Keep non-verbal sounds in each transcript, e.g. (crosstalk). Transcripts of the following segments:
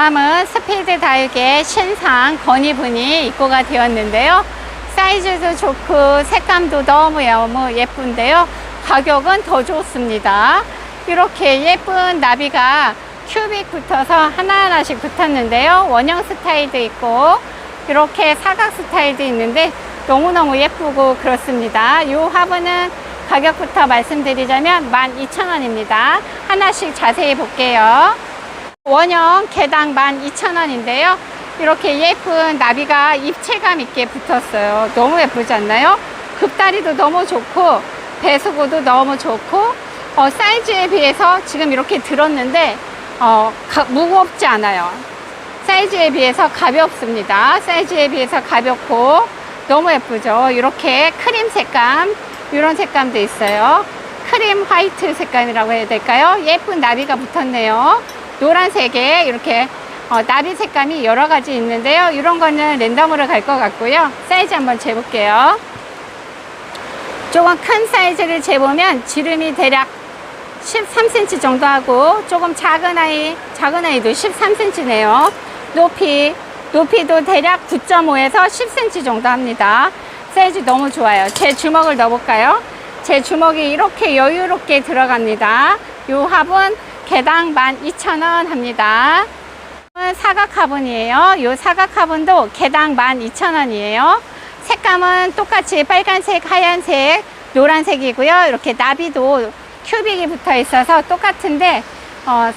다음은 스피드 다육의 신상 건이분이 입고가 되었는데요. 사이즈도 좋고 색감도 너무 너무 예쁜데요. 가격은 더 좋습니다. 이렇게 예쁜 나비가 큐빅 붙어서 하나하나씩 붙었는데요. 원형 스타일도 있고 이렇게 사각 스타일도 있는데 너무너무 예쁘고 그렇습니다. 이 화분은 가격부터 말씀드리자면 12,000원입니다. 하나씩 자세히 볼게요. 원형 개당 12,000원인데요. 이렇게 예쁜 나비가 입체감 있게 붙었어요. 너무 예쁘지 않나요? 급다리도 너무 좋고 배수구도 너무 좋고 어, 사이즈에 비해서 지금 이렇게 들었는데 어, 가- 무겁지 않아요. 사이즈에 비해서 가볍습니다. 사이즈에 비해서 가볍고 너무 예쁘죠. 이렇게 크림 색감 이런 색감도 있어요. 크림 화이트 색감이라고 해야 될까요? 예쁜 나비가 붙었네요. 노란색에 이렇게 어, 나비 색감이 여러 가지 있는데요. 이런 거는 랜덤으로 갈 것 같고요. 사이즈 한번 재볼게요. 조금 큰 사이즈를 재보면 지름이 대략 13cm 정도 하고 조금 작은 아이, 작은 아이도 13cm네요. 높이, 높이도 대략 9.5에서 10cm 정도 합니다. 사이즈 너무 좋아요. 제 주먹을 넣어볼까요? 제 주먹이 이렇게 여유롭게 들어갑니다. 이 합은 개당 12,000원 합니다. 사각 화분이에요. 이 사각 화분도 개당 12,000원이에요. 색감은 똑같이 빨간색, 하얀색, 노란색이고요. 이렇게 나비도 큐빅이 붙어 있어서 똑같은데 어,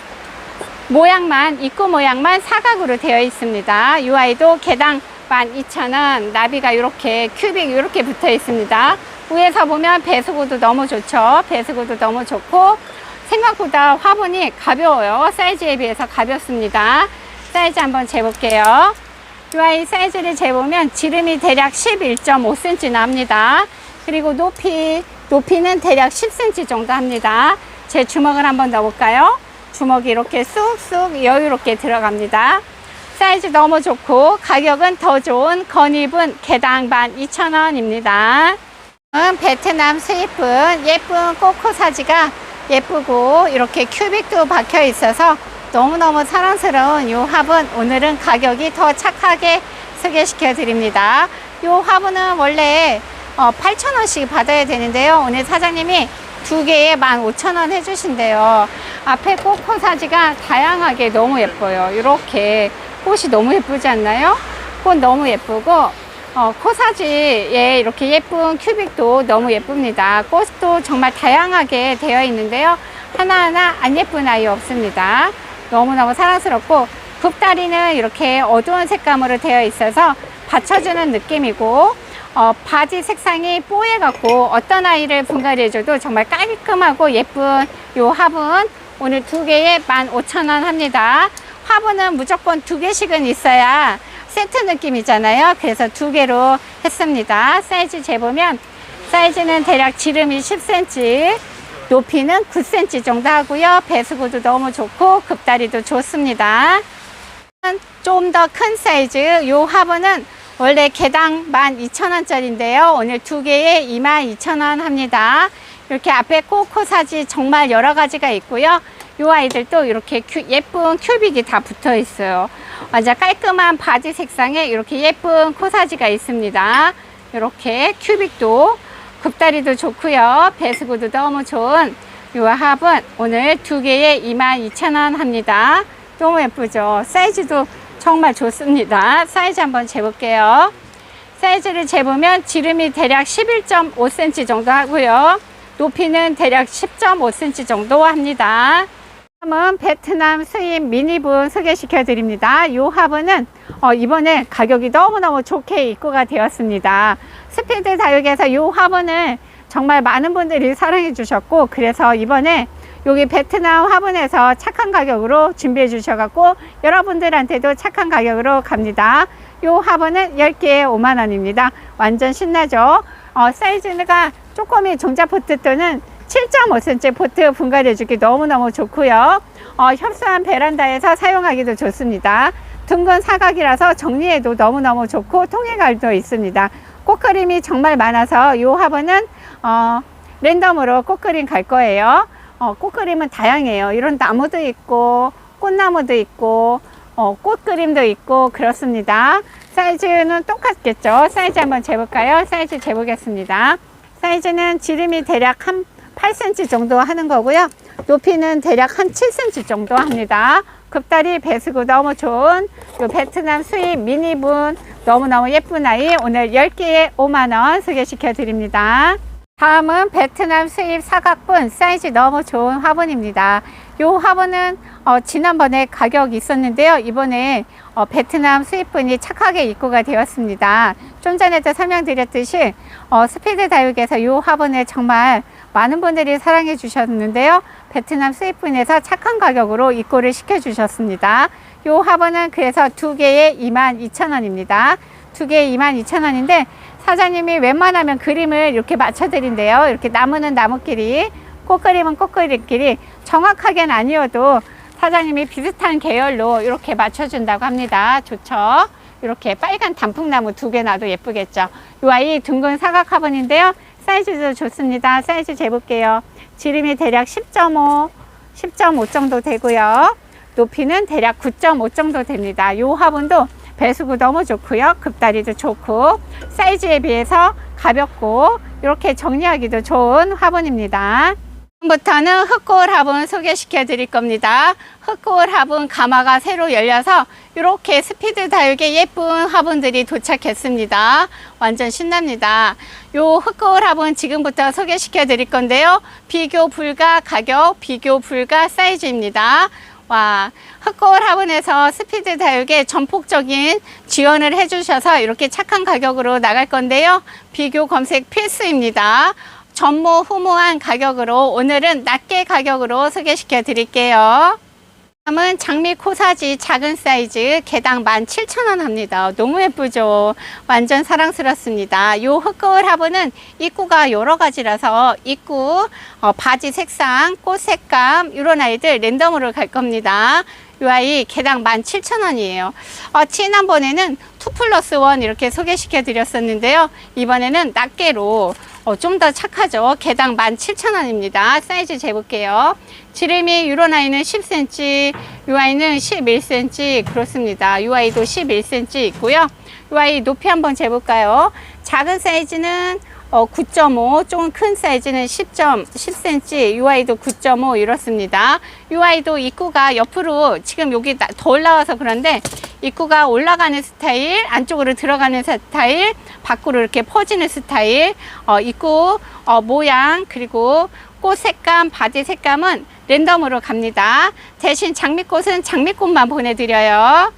모양만 입구 모양만 사각으로 되어 있습니다. 이 아이도 개당 12,000원 나비가 이렇게 큐빅 이렇게 붙어 있습니다. 위에서 보면 배수구도 너무 좋죠. 배수구도 너무 좋고 생각보다 화분이 가벼워요. 사이즈에 비해서 가볍습니다. 사이즈 한번 재볼게요. 이 아이 사이즈를 재보면 지름이 대략 11.5cm 나옵니다. 그리고 높이, 높이는 대략 10cm 정도 합니다. 제 주먹을 한번 넣어볼까요? 주먹이 이렇게 쑥쑥 여유롭게 들어갑니다. 사이즈 너무 좋고 가격은 더 좋은 건입은 개당 12,000원입니다. 은 베트남 수입은 예쁜 코코 사지가 예쁘고 이렇게 큐빅도 박혀 있어서 너무너무 사랑스러운 이 화분 오늘은 가격이 더 착하게 소개시켜 드립니다. 이 화분은 원래 어, 8,000원씩 받아야 되는데요. 오늘 사장님이 두 개에 15,000원 해주신대요. 앞에 코코사지가 다양하게 너무 예뻐요. 이렇게 꽃이 너무 예쁘지 않나요? 꽃 너무 예쁘고 어, 코사지에 이렇게 예쁜 큐빅도 너무 예쁩니다. 꽃도 정말 다양하게 되어 있는데요. 하나하나 안 예쁜 아이 없습니다. 너무너무 사랑스럽고 굽다리는 이렇게 어두운 색감으로 되어 있어서 받쳐주는 느낌이고 어, 바지 색상이 뽀얘갖고 어떤 아이를 분갈이해줘도 정말 깔끔하고 예쁜 요 화분 오늘 두 개에 15,000원 합니다. 화분은 무조건 두 개씩은 있어야 세트 느낌이잖아요. 그래서 두 개로 했습니다. 사이즈 재보면 사이즈는 대략 지름이 10cm, 높이는 9cm 정도 하고요. 배수구도 너무 좋고 급다리도 좋습니다. 좀 더 큰 사이즈 이 화분은 원래 개당 12,000원짜리인데요. 오늘 두 개에 22,000원 합니다. 이렇게 앞에 코코사지 정말 여러 가지가 있고요. 이 아이들도 이렇게 큐- 예쁜 큐빅이 다 붙어 있어요. 완전 깔끔한 바지 색상에 이렇게 예쁜 코사지가 있습니다. 이렇게 큐빅도 급다리도 좋고요. 배수구도 너무 좋은 이 합은 오늘 두 개에 22,000원 합니다. 너무 예쁘죠? 사이즈도 정말 좋습니다. 사이즈 한번 재볼게요. 사이즈를 재보면 지름이 대략 11.5cm 정도 하고요. 높이는 대략 10.5cm 정도 합니다. 다음은 베트남 수입 미니분 소개시켜 드립니다. 이 화분은 어, 이번에 가격이 너무너무 좋게 입고가 되었습니다. 스피드 다육에서 이 화분을 정말 많은 분들이 사랑해 주셨고 그래서 이번에 여기 베트남 화분에서 착한 가격으로 준비해 주셔갖고 여러분들한테도 착한 가격으로 갑니다. 이 화분은 10개에 5만원입니다. 완전 신나죠? 어, 사이즈가 조금이 종자포트 또는 7.5cm 포트 분갈이 주기 너무너무 좋고요. 어, 협소한 베란다에서 사용하기도 좋습니다. 둥근 사각이라서 정리해도 너무너무 좋고 통해갈도 있습니다. 꽃그림이 정말 많아서 이 화분은 어, 랜덤으로 꽃그림 갈 거예요. 어, 꽃그림은 다양해요. 이런 나무도 있고 꽃나무도 있고 어, 꽃 그림도 있고 그렇습니다. 사이즈는 똑같겠죠. 사이즈 한번 재볼까요? 사이즈 재보겠습니다. 사이즈는 지름이 대략 한 8cm 정도 하는 거고요. 높이는 대략 한 7cm 정도 합니다. 급다리 배수구 너무 좋은 요 베트남 수입 미니분 너무너무 예쁜 아이 오늘 10개에 5만원 소개시켜 드립니다. 다음은 베트남 수입 사각분 사이즈 너무 좋은 화분입니다. 이 화분은 어, 지난번에 가격이 있었는데요. 이번에 어, 베트남 수입분이 착하게 입고가 되었습니다. 좀 전에도 설명드렸듯이 어, 스피드 다육에서 이 화분을 정말 많은 분들이 사랑해 주셨는데요. 베트남 수입분에서 착한 가격으로 입고를 시켜 주셨습니다. 이 화분은 그래서 두 개에 22,000원입니다. 두 개에 22,000원인데 사장님이 웬만하면 그림을 이렇게 맞춰 드린대요. 이렇게 나무는 나무끼리, 꽃그림은 꽃그림끼리 정확하게는 아니어도 사장님이 비슷한 계열로 이렇게 맞춰준다고 합니다. 좋죠? 이렇게 빨간 단풍나무 두 개 놔도 예쁘겠죠? 이 아이 둥근 사각 화분인데요. 사이즈도 좋습니다. 사이즈 재볼게요. 지름이 대략 10.5, 10.5 정도 되고요. 높이는 대략 9.5 정도 됩니다. 이 화분도 배수구 너무 좋고요. 급다리도 좋고 사이즈에 비해서 가볍고 이렇게 정리하기도 좋은 화분입니다. 지금부터는 흑골 화분 소개시켜 드릴 겁니다. 흑골 화분 가마가 새로 열려서 이렇게 스피드 다육의 예쁜 화분들이 도착했습니다. 완전 신납니다. 요 흑골 화분 지금부터 소개시켜 드릴 건데요. 비교 불가 가격, 비교 불가 사이즈입니다. 와, 흑골 화분에서 스피드 다육에 전폭적인 지원을 해주셔서 이렇게 착한 가격으로 나갈 건데요. 비교 검색 필수입니다. 전무후무한 가격으로 오늘은 낮게 가격으로 소개시켜 드릴게요. 다음은 장미 코사지 작은 사이즈 개당 17,000원 합니다. 너무 예쁘죠? 완전 사랑스럽습니다. 요 흑거울 화분은 입구가 여러 가지라서 입구, 어, 바지 색상, 꽃 색감 이런 아이들 랜덤으로 갈 겁니다. 이 아이 개당 17,000원이에요. 어, 지난번에는 2 플러스 1 이렇게 소개시켜 드렸었는데요. 이번에는 낱개로 어, 좀 더 착하죠. 개당 17,000원입니다. 사이즈 재볼게요. 지름이 유로 아이는 10cm, 이 아이는 11cm 그렇습니다. 이 아이도 11cm 있고요. 이 아이 높이 한번 재볼까요? 작은 사이즈는 어, 9.5, 조금 큰 사이즈는 10점, 10cm, 이 아이도 9.5 이렇습니다. 이 아이도 입구가 옆으로 지금 여기 나- 더 올라와서 그런데 입구가 올라가는 스타일, 안쪽으로 들어가는 스타일, 밖으로 이렇게 퍼지는 스타일, 어, 입구 어, 모양 그리고 꽃 색감, 바지 색감은 랜덤으로 갑니다. 대신 장미꽃은 장미꽃만 보내드려요.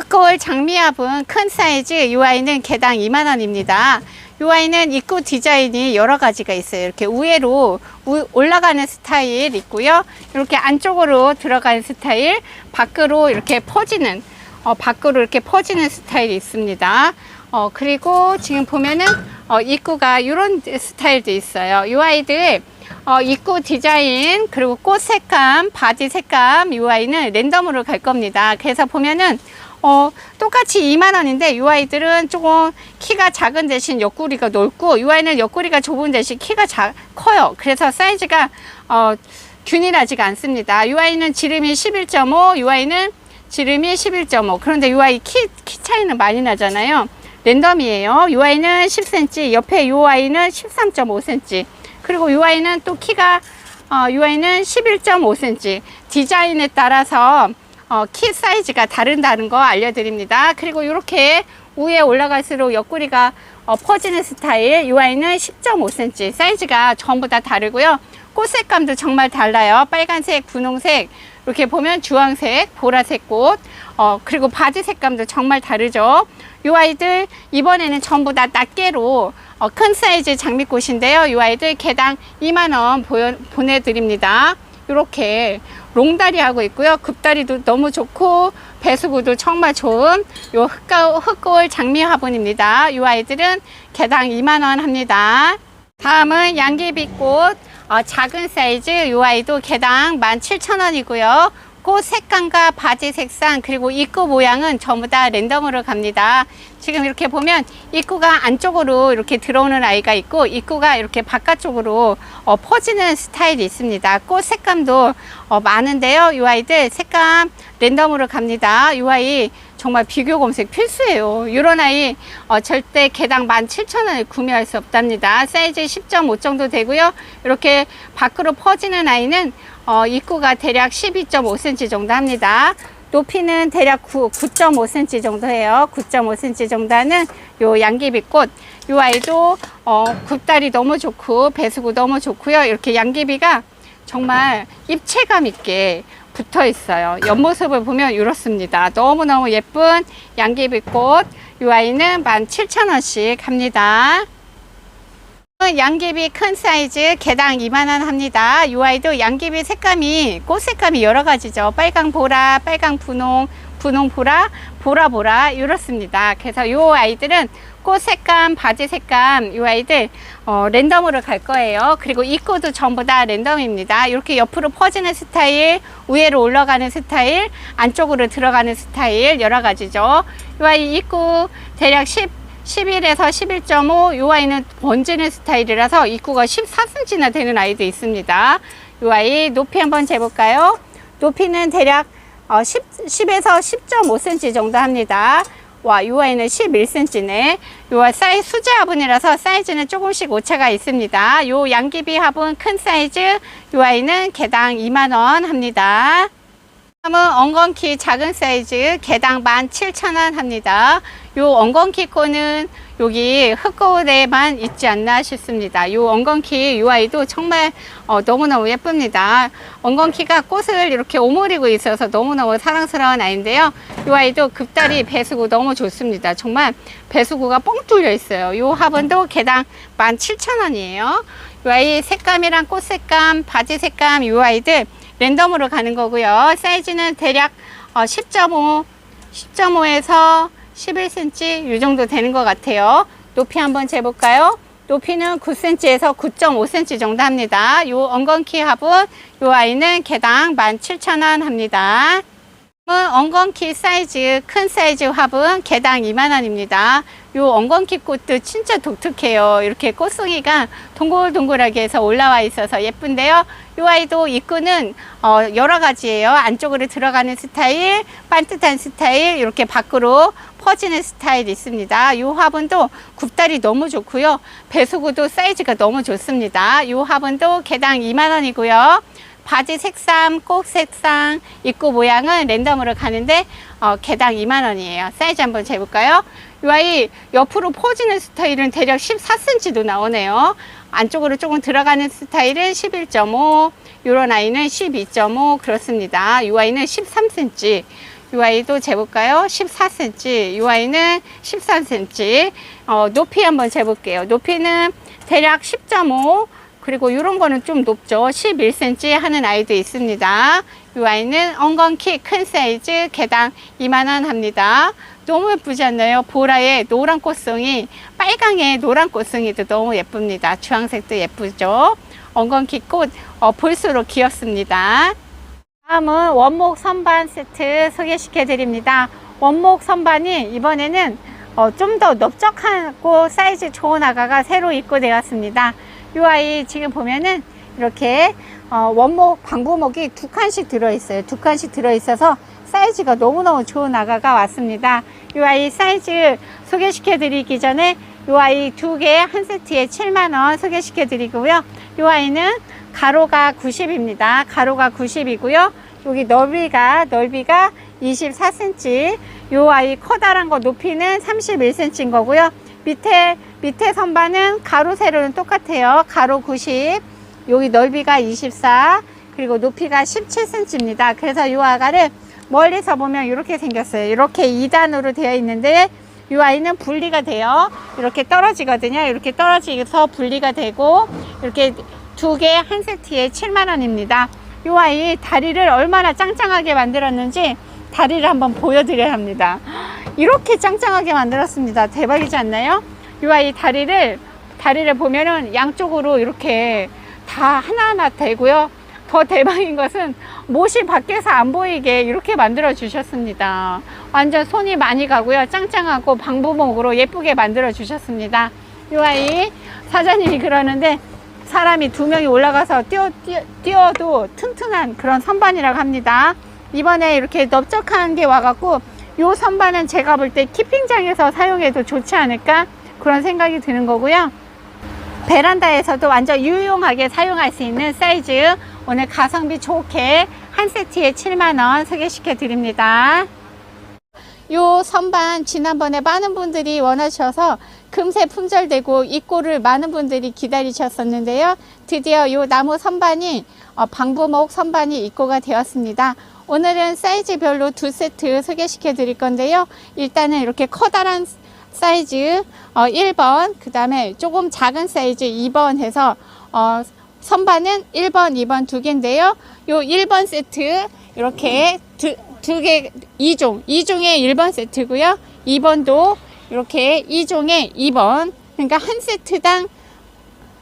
흑골 장미화분 큰 사이즈 이 아이는 개당 2만 원입니다. 이 아이는 입구 디자인이 여러 가지가 있어요. 이렇게 우회로 우- 올라가는 스타일 있고요. 이렇게 안쪽으로 들어가는 스타일, 밖으로 이렇게 퍼지는 어, 밖으로 이렇게 퍼지는 스타일이 있습니다. 어, 그리고 지금 보면은 어, 입구가 이런 스타일도 있어요. 이 아이들 어, 입구 디자인 그리고 꽃 색감, 바지 색감 이 아이는 랜덤으로 갈 겁니다. 그래서 보면은 어, 똑같이 2만 원인데 이 아이들은 조금 키가 작은 대신 옆구리가 넓고 이 아이는 옆구리가 좁은 대신 키가 자, 커요. 그래서 사이즈가 어, 균일하지가 않습니다. 이 아이는 지름이 11.5, 이 아이는 지름이 11.5. 그런데 이 아이 키, 키 차이는 많이 나잖아요. 랜덤이에요. 이 아이는 10cm, 옆에 이 아이는 13.5cm. 그리고 이 아이는 또 키가 어, 이 아이는 11.5cm. 디자인에 따라서 어, 키 사이즈가 다른다는 거 알려드립니다. 그리고 이렇게 위에 올라갈수록 옆구리가 어, 퍼지는 스타일. 이 아이는 10.5cm. 사이즈가 전부 다 다르고요. 꽃 색감도 정말 달라요. 빨간색, 분홍색, 이렇게 보면 주황색, 보라색 꽃, 어, 그리고 바지 색감도 정말 다르죠. 이 아이들 이번에는 전부 다 낱개로 어, 큰 사이즈 장미꽃인데요. 이 아이들 개당 2만원 보내드립니다. 이렇게 롱다리 하고 있고요. 급다리도 너무 좋고 배수구도 정말 좋은 요 흑가, 흑골 장미 화분입니다. 이 아이들은 개당 2만원 합니다. 다음은 양귀비꽃 어, 작은 사이즈 이 아이도 개당 17,000원이고요. 꽃 색감과 바지 색상 그리고 입구 모양은 전부 다 랜덤으로 갑니다. 지금 이렇게 보면 입구가 안쪽으로 이렇게 들어오는 아이가 있고 입구가 이렇게 바깥쪽으로 어, 퍼지는 스타일이 있습니다. 꽃 색감도 어, 많은데요. 이 아이들 색감 랜덤으로 갑니다. 이 아이 정말 비교 검색 필수예요. 이런 아이 어, 절대 개당 17,000원에 구매할 수 없답니다. 사이즈 10.5 정도 되고요. 이렇게 밖으로 퍼지는 아이는 어, 입구가 대략 12.5cm 정도 합니다. 높이는 대략 9, 9.5cm 정도 해요. 9.5cm 정도 하는 요 양귀비꽃. 요 아이도 어, 굽다리 너무 좋고 배수구 너무 좋고요. 이렇게 양귀비가 정말 입체감 있게 붙어 있어요. 옆모습을 보면 이렇습니다. 너무너무 예쁜 양귀비꽃. 요 아이는 17,000원씩 합니다. 양귀비 큰 사이즈 개당 2만원 합니다. 이 아이도 양귀비 색감이 꽃 색감이 여러 가지죠. 빨강 보라, 빨강 분홍, 분홍 보라, 보라 보라 이렇습니다. 그래서 이 아이들은 꽃 색감, 바지 색감 이 아이들 어, 랜덤으로 갈 거예요. 그리고 입구도 전부 다 랜덤입니다. 이렇게 옆으로 퍼지는 스타일, 위로 올라가는 스타일, 안쪽으로 들어가는 스타일 여러 가지죠. 이 아이 입구 대략 10 11에서 11.5, 이 아이는 번지는 스타일이라서 입구가 14cm나 되는 아이도 있습니다. 이 아이 높이 한번 재볼까요? 높이는 대략 어, 10, 10에서 10.5cm 정도 합니다. 와, 이 아이는 11cm네. 요 사이즈 수제 화분이라서 사이즈는 조금씩 오차가 있습니다. 요 양귀비 화분 큰 사이즈, 이 아이는 개당 2만원 합니다. 다음은 엉겅키 작은 사이즈 개당 17,000원 합니다. 요 엉겅키 코는 여기 흙거울에만 있지 않나 싶습니다. 요 엉겅키 요 아이도 정말 어, 너무너무 예쁩니다. 엉겅키가 꽃을 이렇게 오므리고 있어서 너무너무 사랑스러운 아이인데요. 요 아이도 급다리 배수구 너무 좋습니다. 정말 배수구가 뻥 뚫려 있어요. 요 화분도 개당 17,000원이에요. 요 아이 색감이랑 꽃 색감, 바지 색감 요 아이들 랜덤으로 가는 거고요. 사이즈는 대략 어, 10.5, 10.5에서 11cm 이 정도 되는 것 같아요. 높이 한번 재볼까요? 높이는 9cm에서 9.5cm 정도 합니다. 요 엉겅키 화분, 요 아이는 개당 17,000원 합니다. 엉겅키 사이즈, 큰 사이즈 화분 개당 2만원입니다. 요 엉겅키 꽃도 진짜 독특해요. 이렇게 꽃송이가 동글동글하게 해서 올라와 있어서 예쁜데요. 요 아이도 입구는 어, 여러 가지예요. 안쪽으로 들어가는 스타일, 반듯한 스타일, 이렇게 밖으로 퍼지는 스타일이 있습니다. 요 화분도 굽다리 너무 좋고요. 배수구도 사이즈가 너무 좋습니다. 요 화분도 개당 2만 원이고요. 바지 색상, 꼭 색상, 입구 모양은 랜덤으로 가는데 어, 개당 2만 원이에요. 사이즈 한번 재볼까요? 이 옆으로 퍼지는 스타일은 대략 14cm도 나오네요. 안쪽으로 조금 들어가는 스타일은 11.5, 이런 아이는 12.5 그렇습니다. 이 아이는 13cm. 이 아이도 재볼까요? 14cm. 이 아이는 13cm. 어, 높이 한번 재볼게요. 높이는 대략 10.5. 그리고 이런 거는 좀 높죠. 11cm 하는 아이도 있습니다. 이 아이는 엉겅키 큰 사이즈 개당 2만원 합니다. 너무 예쁘지 않나요? 보라의 노란 꽃송이, 빨강의 노란 꽃송이도 너무 예쁩니다. 주황색도 예쁘죠? 엉겅키 꽃 어, 볼수록 귀엽습니다. 다음은 원목 선반 세트 소개시켜 드립니다. 원목 선반이 이번에는 어, 좀 더 넓적하고 사이즈 좋은 아가가 새로 입고되었습니다. 이 아이 지금 보면은 이렇게 어, 원목 방부목이 두 칸씩 들어있어요. 두 칸씩 들어있어서 사이즈가 너무너무 좋은 아가가 왔습니다. 이 아이 사이즈 소개시켜 드리기 전에 이 아이 두 개 한 세트에 7만원 소개시켜 드리고요. 이 아이는 가로가 90입니다. 가로가 90이고요. 여기 넓이가 넓이가 24cm. 이 아이 커다란 거 높이는 31cm인 거고요. 밑에 밑에 선반은 가로 세로는 똑같아요. 가로 90, 여기 넓이가 24, 그리고 높이가 17cm입니다. 그래서 이 아가를 멀리서 보면 이렇게 생겼어요. 이렇게 2단으로 되어 있는데 이 아이는 분리가 돼요. 이렇게 떨어지거든요. 이렇게 떨어지서 분리가 되고 이렇게 두 개 한 세트에 7만 원입니다. 이 아이 다리를 얼마나 짱짱하게 만들었는지 다리를 한번 보여드려야 합니다. 이렇게 짱짱하게 만들었습니다. 대박이지 않나요? 이 아이 다리를 다리를 보면은 양쪽으로 이렇게 다 하나하나 되고요. 더 대박인 것은 못이 밖에서 안 보이게 이렇게 만들어 주셨습니다. 완전 손이 많이 가고요. 짱짱하고 방부목으로 예쁘게 만들어 주셨습니다. 이 아이 사장님이 그러는데 사람이 두 명이 올라가서 뛰어, 뛰어, 뛰어도 튼튼한 그런 선반이라고 합니다. 이번에 이렇게 넓적한 게 와갖고 요 선반은 제가 볼 때 키핑장에서 사용해도 좋지 않을까 그런 생각이 드는 거고요. 베란다에서도 완전 유용하게 사용할 수 있는 사이즈 오늘 가성비 좋게 한 세트에 7만원 소개시켜 드립니다. 요 선반 지난번에 많은 분들이 원하셔서 금세 품절되고 입고를 많은 분들이 기다리셨었는데요. 드디어 요 나무 선반이 어, 방부목 선반이 입고가 되었습니다. 오늘은 사이즈별로 두 세트 소개시켜 드릴 건데요. 일단은 이렇게 커다란 사이즈 어, 1번, 그 다음에 조금 작은 사이즈 2번 해서 어, 선반은 1번, 2번 두 개인데요. 요 1번 세트 이렇게 두, 두 개, 2종, 2종의 1번 세트고요. 2번도 이렇게 2종의 2번. 그러니까 한 세트당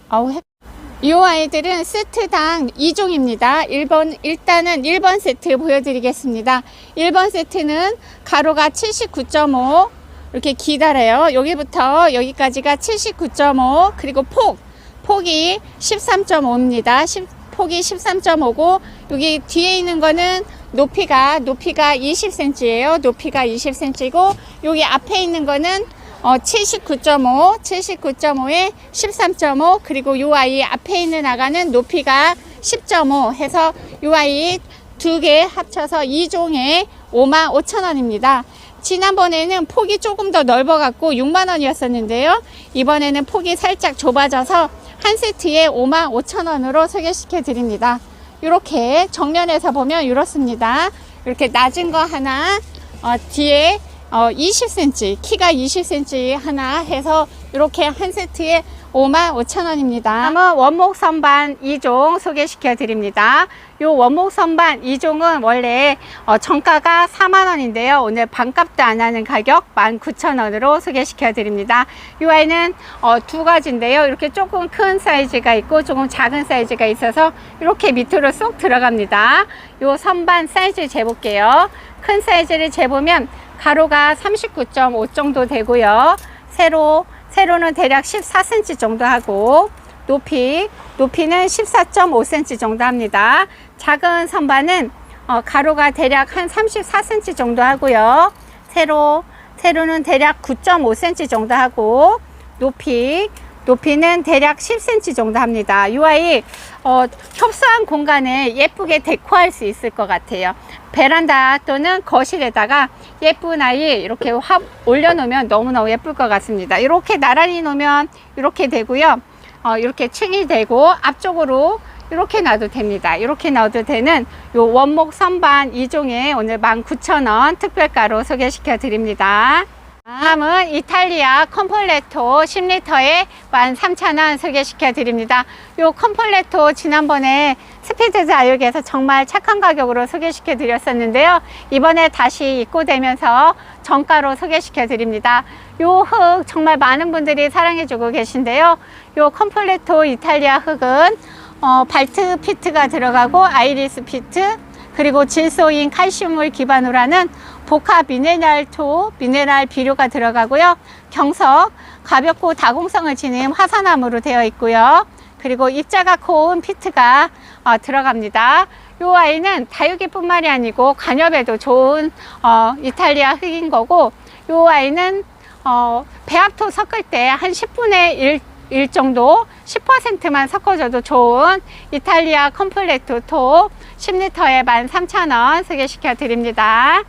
아우 헷- 이 아이들은 세트당 2종입니다. 1번, 일단은 1번 세트 보여드리겠습니다. 1번 세트는 가로가 79.5 이렇게 기다려요. 여기부터 여기까지가 79.5 그리고 폭, 폭이 13.5입니다. 폭이 13.5고 여기 뒤에 있는 거는 높이가 높이가 20cm예요. 높이가 20cm고 여기 앞에 있는 거는 어, 79.5, 79.5에 13.5 그리고 요 아이 앞에 있는 아가는 높이가 10.5 해서 요 아이 두 개 합쳐서 2종에 5만 5천 원입니다. 지난번에는 폭이 조금 더 넓어 갖고 6만 원이었었는데요. 이번에는 폭이 살짝 좁아져서 한 세트에 5만 5천 원으로 소개시켜 드립니다. 이렇게 정면에서 보면 이렇습니다. 이렇게 낮은 거 하나 어, 뒤에 어, 20cm 키가 20cm 하나 해서 이렇게 한 세트에 5만 5천 원입니다. 다음은 원목 선반 2종 소개시켜 드립니다. 요 원목 선반 2종은 원래 어, 정가가 4만 원인데요. 오늘 반값도 안 하는 가격 19,000원으로 소개시켜 드립니다. 이 아이는 어, 두 가지인데요. 이렇게 조금 큰 사이즈가 있고 조금 작은 사이즈가 있어서 이렇게 밑으로 쏙 들어갑니다. 요 선반 사이즈 재볼게요. 큰 사이즈를 재보면 가로가 39.5 정도 되고요. 세로 세로는 대략 14cm 정도 하고 높이 높이는 14.5cm 정도 합니다. 작은 선반은 어, 가로가 대략 한 34cm 정도 하고요. 세로 세로는 대략 9.5cm 정도 하고 높이 높이는 대략 10cm 정도 합니다. 이 아이 어, 협소한 공간에 예쁘게 데코할 수 있을 것 같아요. 베란다 또는 거실에다가 예쁜 아이 이렇게 합 올려놓으면 너무너무 예쁠 것 같습니다. 이렇게 나란히 놓으면 이렇게 되고요. 어, 이렇게 층이 되고 앞쪽으로 이렇게 놔도 됩니다. 이렇게 놔도 되는 요 원목 선반 2종에 오늘 19,000원 특별가로 소개시켜 드립니다. 다음은 이탈리아 컴폴레토 10리터에 13,000원 소개시켜 드립니다. 요 컴폴레토 지난번에 스피드 자육에서 정말 착한 가격으로 소개시켜 드렸었는데요. 이번에 다시 입고되면서 정가로 소개시켜 드립니다. 요 흙 정말 많은 분들이 사랑해 주고 계신데요. 요 컴폴레토 이탈리아 흙은 어, 발트 피트가 들어가고 아이리스 피트 그리고 질소인 칼슘을 기반으로 하는 복합 미네랄토, 미네랄 비료가 들어가고요. 경석, 가볍고 다공성을 지닌 화산암으로 되어 있고요. 그리고 입자가 고운 피트가 어, 들어갑니다. 이 아이는 다육이뿐만이 아니고 관엽에도 좋은 어, 이탈리아 흙인 거고 이 아이는 어, 배합토 섞을 때 한 10분의 1, 1 정도 10%만 섞어줘도 좋은 이탈리아 컴플레토 톱 10리터에 13,000원 소개시켜 드립니다.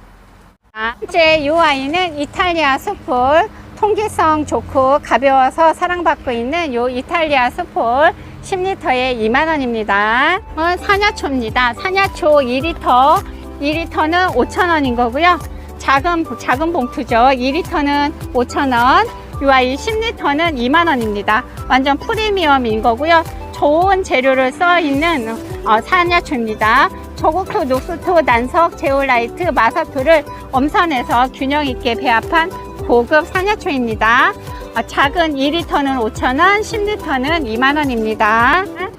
현재 이 아이는 이탈리아 수풀 통기성 좋고 가벼워서 사랑받고 있는 이 이탈리아 수풀 10리터에 2만원입니다. 어, 사냐초입니다. 사냐초 2리터, 2리터는 5천원인 거고요. 작은, 작은 봉투죠. 2리터는 5천원, 이 아이 10리터는 2만원입니다. 완전 프리미엄인 거고요. 좋은 재료를 써 있는 어, 사냐초입니다. 저국토, 녹수토, 난석, 제올라이트, 마사토를 엄선해서 균형 있게 배합한 고급 산야초입니다. 어, 작은 2리터는 5,000원, 10리터는 2만원입니다.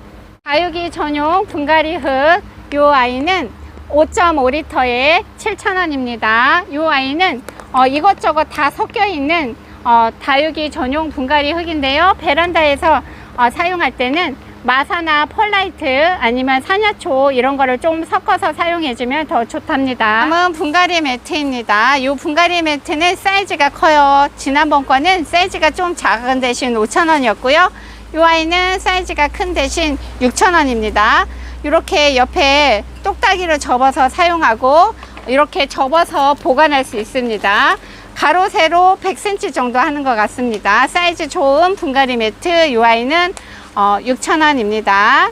다육이 전용 분갈이 흙, 요 아이는 5.5리터에 7,000원입니다. 요 아이는 어, 이것저것 다 섞여 있는 어, 다육이 전용 분갈이 흙인데요. 베란다에서 어, 사용할 때는 마사나 펄라이트 아니면 사냐초 이런 거를 좀 섞어서 사용해주면 더 좋답니다. 다음은 분갈이 매트입니다. 이 분갈이 매트는 사이즈가 커요. 지난번 거는 사이즈가 좀 작은 대신 5,000원이었고요. 이 아이는 사이즈가 큰 대신 6,000원입니다. 이렇게 옆에 똑딱이를 접어서 사용하고 이렇게 접어서 보관할 수 있습니다. 가로 세로 100cm 정도 하는 것 같습니다. 사이즈 좋은 분갈이 매트 이 아이는 어, 6,000원입니다.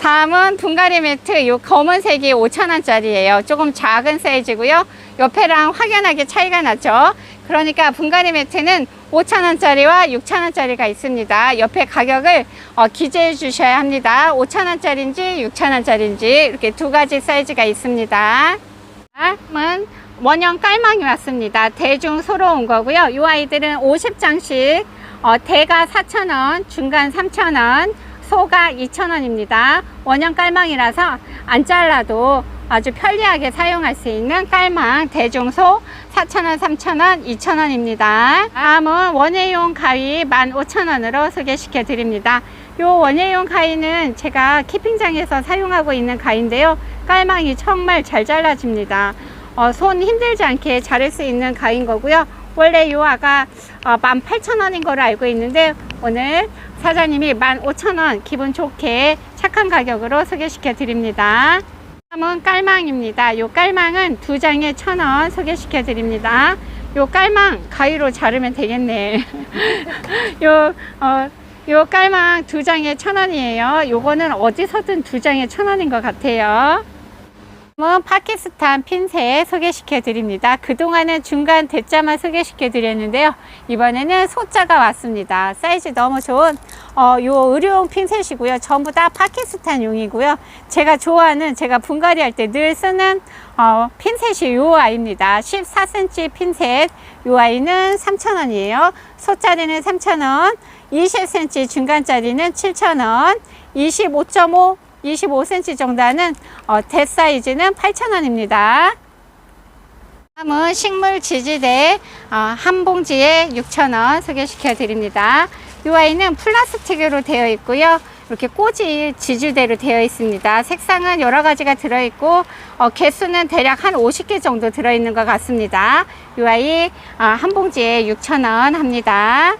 다음은 분갈이 매트 요 검은색이 5,000원짜리예요. 조금 작은 사이즈고요. 옆에랑 확연하게 차이가 나죠. 그러니까 분갈이 매트는 5,000원짜리와 6,000원짜리가 있습니다. 옆에 가격을 어, 기재해 주셔야 합니다. 5,000원짜리인지 6,000원짜리인지 이렇게 두 가지 사이즈가 있습니다. 다음은 원형 깔망이 왔습니다. 대중 소로 온 거고요. 이 아이들은 50장씩 어, 대가 4,000원, 중간 3,000원, 소가 2,000원입니다. 원형 깔망이라서 안 잘라도 아주 편리하게 사용할 수 있는 깔망 대중소 4,000원, 3,000원, 2,000원입니다. 다음은 원예용 가위 15,000원으로 소개시켜 드립니다. 요 원예용 가위는 제가 키핑장에서 사용하고 있는 가위인데요. 깔망이 정말 잘 잘라집니다. 어, 손 힘들지 않게 자를 수 있는 가위인 거고요. 원래 요 아가 어, 18,000원인 거로 알고 있는데 오늘 사장님이 15,000원 기분 좋게 착한 가격으로 소개시켜 드립니다. 다음은 깔망입니다. 요 깔망은 두 장에 1,000원 소개시켜 드립니다. 요 깔망 가위로 자르면 되겠네. (laughs) 요, 어, 요 깔망 두 장에 1,000원이에요. 요거는 어디서든 두 장에 1,000원인 것 같아요. 다음은 파키스탄 핀셋 소개시켜 드립니다. 그동안은 중간 대자만 소개시켜 드렸는데요. 이번에는 소자가 왔습니다. 사이즈 너무 좋은 어, 요 의료용 핀셋이고요. 전부 다 파키스탄용이고요. 제가 좋아하는 제가 분갈이 할 때 늘 쓰는 어, 핀셋이 요 아이입니다. 14cm 핀셋 요 아이는 3,000원이에요. 소짜리는 3,000원, 20cm 중간짜리는 7,000원, 25.5 25cm 정도 하는 어, 대 사이즈는 8,000원입니다. 다음은 식물 지지대 어, 한 봉지에 6,000원 소개시켜 드립니다. 이 아이는 플라스틱으로 되어 있고요. 이렇게 꽂이 지주대로 되어 있습니다. 색상은 여러 가지가 들어있고 어, 개수는 대략 한 50개 정도 들어있는 것 같습니다. 이 아이 어, 한 봉지에 6,000원 합니다.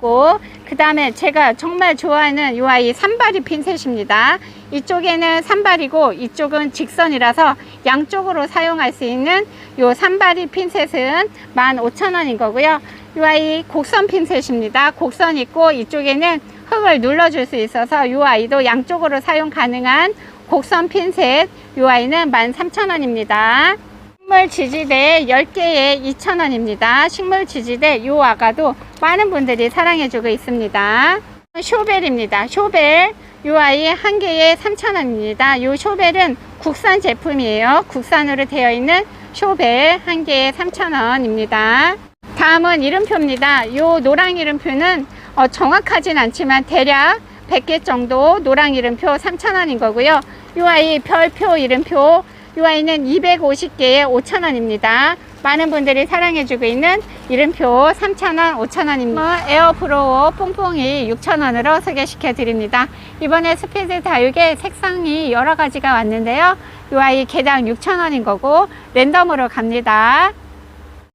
그 다음에 제가 정말 좋아하는 이 아이 산발이 핀셋입니다. 이쪽에는 산발이고 이쪽은 직선이라서 양쪽으로 사용할 수 있는 이 산발이 핀셋은 15,000원인 거고요. 이 아이 곡선 핀셋입니다. 곡선 있고 이쪽에는 흙을 눌러줄 수 있어서 이 아이도 양쪽으로 사용 가능한 곡선 핀셋 이 아이는 13,000원입니다. 식물 지지대 10개에 2,000원입니다. 식물 지지대 요 아가도 많은 분들이 사랑해주고 있습니다. 쇼벨입니다. 쇼벨 요 아이 한 개에 3,000원입니다. 요 쇼벨은 국산 제품이에요. 국산으로 되어 있는 쇼벨 한 개에 3,000원입니다. 다음은 이름표입니다. 요 노랑 이름표는 어, 정확하진 않지만 대략 100개 정도 노랑 이름표 3,000원인 거고요. 요 아이 별표 이름표 이 아이는 250개에 5,000원입니다. 많은 분들이 사랑해주고 있는 이름표 3,000원, 5,000원입니다. 에어프로어 뽕뽕이 6,000원으로 소개시켜 드립니다. 이번에 스피드 다육에 색상이 여러 가지가 왔는데요. 이 아이 개당 6,000원인 거고 랜덤으로 갑니다.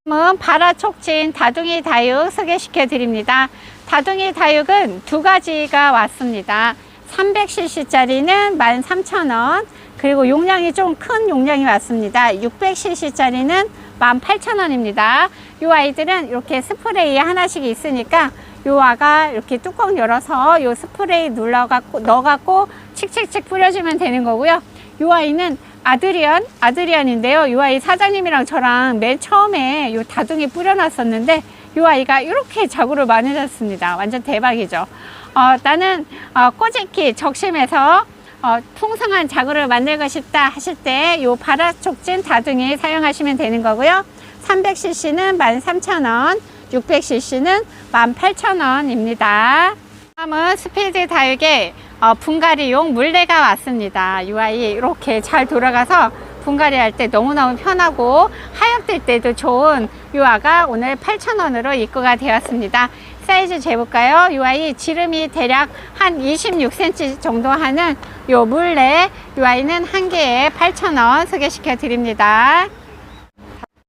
다음은 바라촉진 다둥이 다육 소개시켜 드립니다. 다둥이 다육은 두 가지가 왔습니다. 300cc짜리는 13,000원, 그리고 용량이 좀 큰 용량이 왔습니다. 600cc짜리는 18,000원입니다. 이 아이들은 이렇게 스프레이 하나씩 있으니까 요 아가 이렇게 뚜껑 열어서 요 스프레이 눌러갖고 넣어갖고 칙칙칙 뿌려주면 되는 거고요. 이 아이는 아드리안, 아드리안인데요. 이 아이 사장님이랑 저랑 맨 처음에 요 다둥이 뿌려놨었는데 이 아이가 이렇게 자구를 많아졌습니다. 완전 대박이죠. 어, 나는 어, 꼬집기 적심해서 어, 풍성한 자구를 만들고 싶다 하실 때 이 바라촉진 다둥이 사용하시면 되는 거고요. 300cc는 13,000원, 600cc는 18,000원입니다. 다음은 스피드 다육에 어, 분갈이용 물레가 왔습니다. 이 아이 이렇게 잘 돌아가서 분갈이 할 때 너무너무 편하고 하얗될 때도 좋은 이 아가 오늘 8,000원으로 입고가 되었습니다. 사이즈 재볼까요? 이 아이 지름이 대략 한 26cm 정도 하는 요 물레 이 아이는 한 개에 8,000원 소개시켜 드립니다.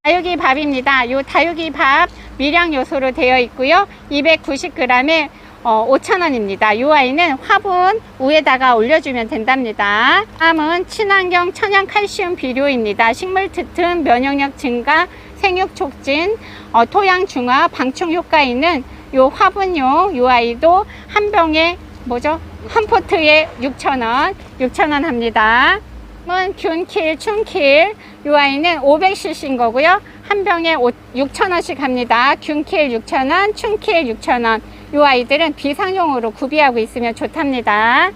다육이 밥입니다. 요 다육이 밥 미량 요소로 되어 있고요. 290g에 어, 5,000원입니다. 이 아이는 화분 위에다가 올려주면 된답니다. 다음은 친환경 천연 칼슘 비료입니다. 식물 튼튼, 면역력 증가, 생육 촉진, 어, 토양 중화, 방충 효과 있는 이 화분용 이 아이도 한 병에 뭐죠? 한 포트에 6,000원, 6,000원 합니다. 은 균킬, 춘킬 이 아이는 500cc인 거고요. 한 병에 6,000원씩 합니다. 균킬 6,000원, 춘킬 6,000원. 이 아이들은 비상용으로 구비하고 있으면 좋답니다.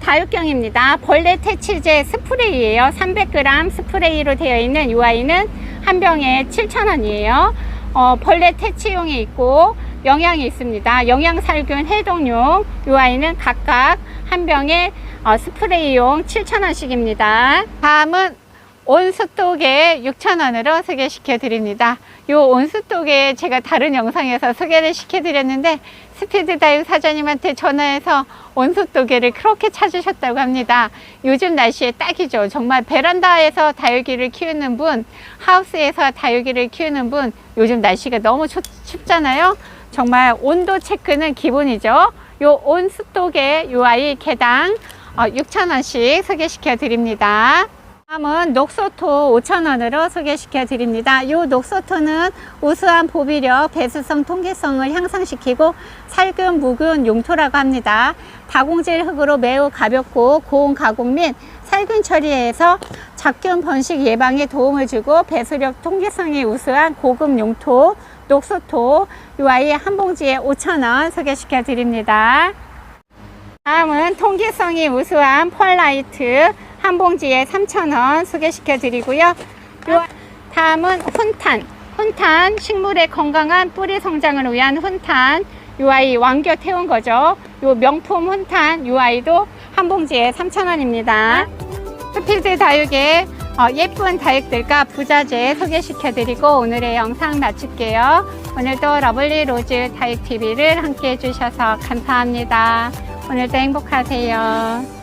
다육경입니다. 벌레 퇴치제 스프레이예요. 300g 스프레이로 되어 있는 이 아이는 한 병에 7,000원이에요. 어, 벌레 퇴치용이 있고 영양이 있습니다. 영양살균 해독용 이 아이는 각각 한 병에 어, 스프레이용 7,000원씩입니다. 다음은 온수독에 6,000원으로 소개시켜 드립니다. 이 온수독에 제가 다른 영상에서 소개를 시켜 드렸는데 스피드 다육 사장님한테 전화해서 온수독에를 그렇게 찾으셨다고 합니다. 요즘 날씨에 딱이죠. 정말 베란다에서 다육이를 키우는 분, 하우스에서 다육이를 키우는 분, 요즘 날씨가 너무 춥, 춥잖아요. 정말 온도 체크는 기본이죠. 요요 아이 개당 6,000원씩 소개시켜 드립니다. 다음은 녹소토 5,000원으로 소개시켜 드립니다. 이 녹소토는 우수한 보비력, 배수성, 통기성을 향상시키고 살균, 무균 용토라고 합니다. 다공질 흙으로 매우 가볍고 고온 가공 및 살균 처리에서 잡균 번식 예방에 도움을 주고 배수력, 통기성이 우수한 고급 용토 녹소토 이 아이 한 봉지에 5,000원 소개시켜 드립니다. 다음은 통기성이 우수한 펄라이트 한 봉지에 3,000원 소개시켜 드리고요. 요 다음은 훈탄. 훈탄 식물의 건강한 뿌리 성장을 위한 훈탄. 요 아이 왕겨 태운 거죠. 요 명품 훈탄 요 아이도 한 봉지에 3,000원입니다. 스피드 다육의 어, 예쁜 다육들과 부자재 소개시켜 드리고 오늘의 영상 마칠게요. 오늘도 러블리 로즈 다육TV를 함께 해주셔서 감사합니다. 오늘도 행복하세요.